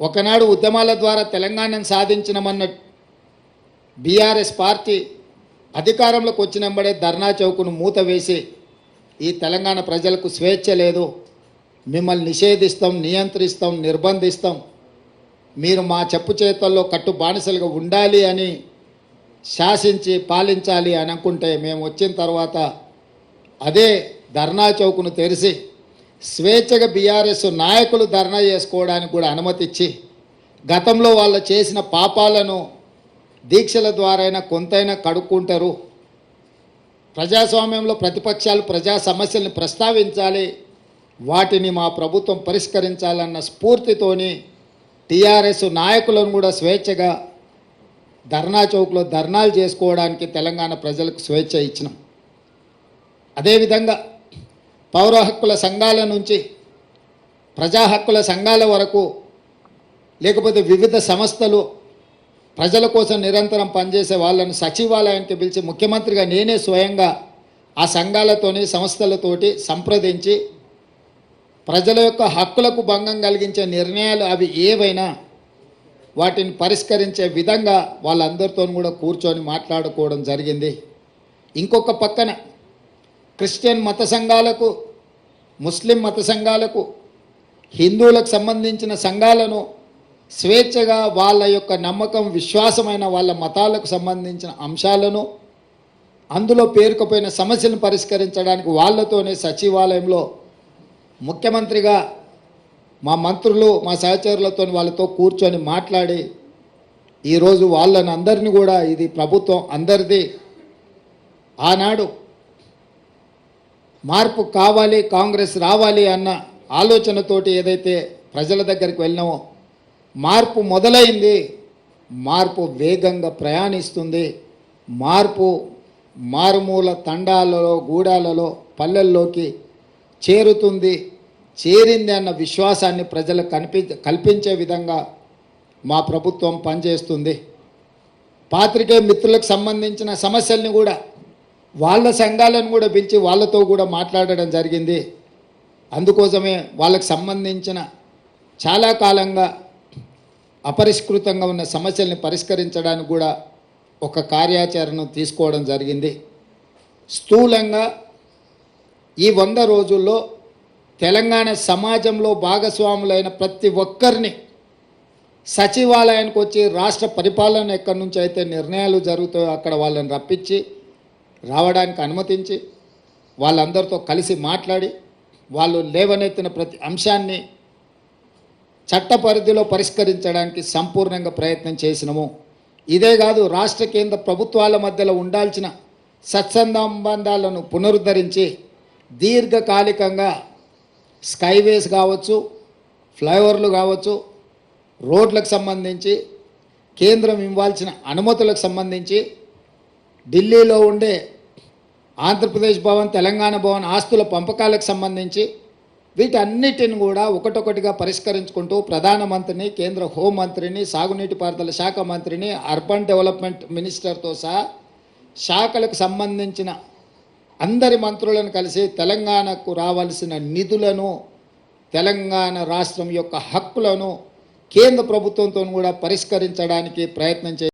ఒకనాడు ఉద్యమాల ద్వారా తెలంగాణను సాధించినమన్న బీఆర్ఎస్ పార్టీ అధికారంలోకి వచ్చినంబడే ధర్నా చౌకును మూత వేసి ఈ తెలంగాణ ప్రజలకు స్వేచ్ఛ లేదు. మిమ్మల్ని నిషేధిస్తాం నియంత్రిస్తాం నిర్బంధిస్తాం. మీరు మా చెప్పు చేతల్లో కట్టు బానిసలుగా ఉండాలి అని శాసించి పాలించాలి అని అనుకుంటే మేము వచ్చిన తర్వాత అదే ధర్నా చౌకును తెరిచి స్వేచ్ఛగా బీఆర్ఎస్ నాయకులు ధర్నా చేసుకోవడానికి కూడా అనుమతిచ్చి గతంలో వాళ్ళు చేసిన పాపాలను దీక్షల ద్వారైనా కొంతైనా కడుక్కుంటారు. ప్రజాస్వామ్యంలో ప్రతిపక్షాలు ప్రజా సమస్యల్ని ప్రస్తావించాలి. వాటిని మా ప్రభుత్వం పరిష్కరించాలన్న స్ఫూర్తితోని టీఆర్ఎస్ నాయకులను కూడా స్వేచ్ఛగా ధర్నా చౌక్లో ధర్నాలు చేసుకోవడానికి తెలంగాణ ప్రజలకు స్వేచ్ఛ ఇచ్చినాం. అదేవిధంగా పౌర హక్కుల సంఘాల నుంచి ప్రజా హక్కుల సంఘాల వరకు లేకపోతే వివిధ సంస్థలు ప్రజల కోసం నిరంతరం పనిచేసే వాళ్ళను సచివాలయానికి పిలిచి ముఖ్యమంత్రిగా నేనే స్వయంగా ఆ సంఘాలతోని సంస్థలతోటి సంప్రదించి ప్రజల యొక్క హక్కులకు భంగం కలిగించే నిర్ణయాలు అవి ఏవైనా వాటిని పరిష్కరించే విధంగా వాళ్ళందరితో కూడా కూర్చొని మాట్లాడుకోవడం జరిగింది. ఇంకొక పక్కన క్రిస్టియన్ మత సంఘాలకు ముస్లిం మత సంఘాలకు హిందువులకు సంబంధించిన సంఘాలను స్వేచ్ఛగా వాళ్ళ యొక్క నమ్మకం విశ్వాసమైన వాళ్ళ మతాలకు సంబంధించిన అంశాలను అందులో పేరుకుపోయిన సమస్యలను పరిష్కరించడానికి వాళ్ళతోనే సచివాలయంలో ముఖ్యమంత్రిగా మా మంత్రులు మా సహచరులతో వాళ్ళతో కూర్చొని మాట్లాడి ఈరోజు వాళ్ళని అందరినీ కూడా ఇది ప్రభుత్వం అందరిది. ఆనాడు మార్పు కావాలి కాంగ్రెస్ రావాలి అన్న ఆలోచనతోటి ఏదైతే ప్రజల దగ్గరికి వెళ్ళినామో మార్పు మొదలైంది. మార్పు వేగంగా ప్రయాణిస్తుంది. మార్పు మారుమూల తండాలలో గూడాలలో పల్లెల్లోకి చేరుతుంది. చేరింది అన్న విశ్వాసాన్ని ప్రజలకు కనిపి కల్పించే విధంగా మా ప్రభుత్వం పనిచేస్తుంది. పాత్రికే మిత్రులకు సంబంధించిన సమస్యల్ని కూడా వాళ్ళ సంఘాలను కూడా పిలిచి వాళ్ళతో కూడా మాట్లాడడం జరిగింది. అందుకోసమే వాళ్ళకి సంబంధించిన చాలా కాలంగా అపరిష్కృతంగా ఉన్న సమస్యల్ని పరిష్కరించడానికి కూడా ఒక కార్యాచరణను తీసుకోవడం జరిగింది. స్థూలంగా ఈ వంద రోజుల్లో తెలంగాణ సమాజంలో భాగస్వాములైన ప్రతి ఒక్కరిని సచివాలయానికి వచ్చి రాష్ట్ర పరిపాలన ఎక్కడి నుంచి అయితే నిర్ణయాలు జరుగుతాయో అక్కడ వాళ్ళని రప్పించి రావడానికి అనుమతించి వాళ్ళందరితో కలిసి మాట్లాడి వాళ్ళు లేవనెత్తిన ప్రతి అంశాన్ని చట్ట పరిధిలో పరిష్కరించడానికి సంపూర్ణంగా ప్రయత్నం చేసినము. ఇదే కాదు రాష్ట్ర కేంద్ర ప్రభుత్వాల మధ్యలో ఉండాల్సిన సత్సంబంధాలను పునరుద్ధరించి దీర్ఘకాలికంగా స్కైవేస్ కావచ్చు ఫ్లైఓవర్లు కావచ్చు రోడ్లకు సంబంధించి కేంద్రం ఇవ్వాల్సిన అనుమతులకు సంబంధించి ఢిల్లీలో ఉండే ఆంధ్రప్రదేశ్ భవన్ తెలంగాణ భవన్ ఆస్తుల పంపకాలకు సంబంధించి వీటన్నిటిని కూడా ఒకటొకటిగా పరిష్కరించుకుంటూ ప్రధానమంత్రిని కేంద్ర హోంమంత్రిని సాగునీటి పారుదల శాఖ మంత్రిని అర్బన్ డెవలప్మెంట్ మినిస్టర్తో సహా శాఖలకు సంబంధించిన అందరి మంత్రులను కలిసి తెలంగాణకు రావాల్సిన నిధులను తెలంగాణ రాష్ట్రం యొక్క హక్కులను కేంద్ర ప్రభుత్వంతో కూడా పరిష్కరించడానికి ప్రయత్నం చే